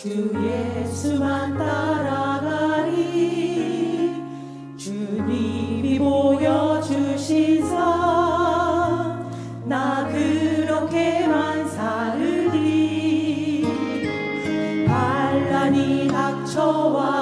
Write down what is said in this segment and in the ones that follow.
주 예수만 따라가리. 주님이 보여주신 삶나 그렇게만 살리. 반란이 닥쳐와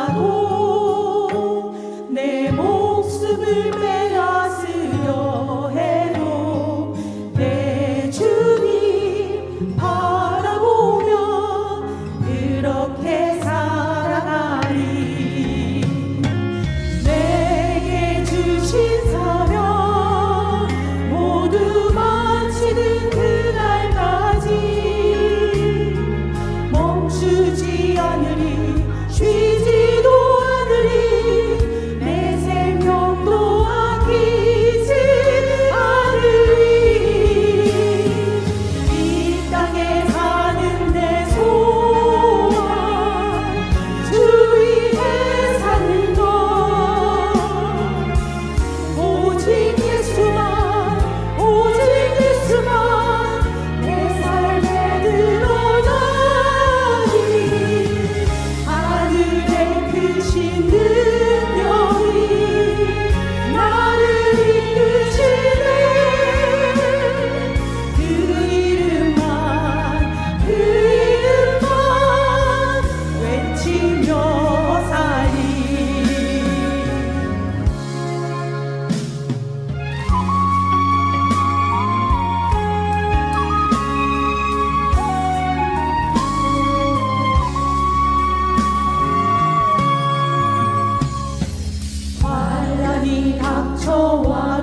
愁啊